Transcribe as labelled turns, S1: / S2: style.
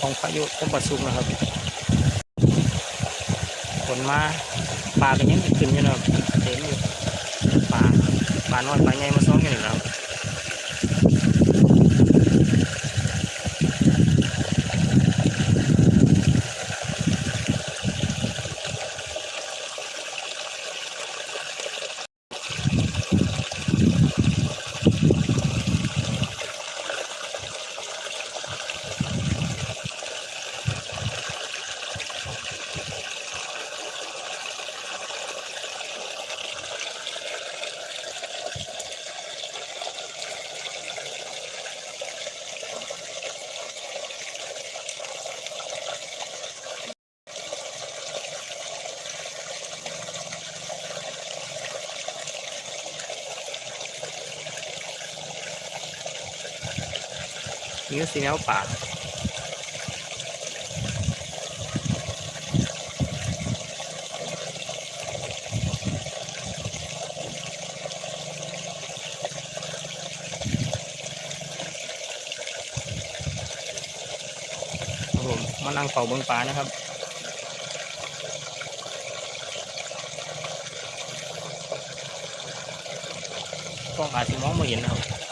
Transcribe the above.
S1: ของพายุต้นปัดซุกนะครับฝนมาปลาก็ยังติดขึ้นอยู่นะครับเต็มอยู่ปลาปลาน้อยปลาใหญ่มาซ้อมกันอยู่แล้ว นี่ก็สีแนวป่าครับผมมานั่งเฝ้าเบิ้งปลานะครับกล้องอาจจะมองไม่เห็นนะครับ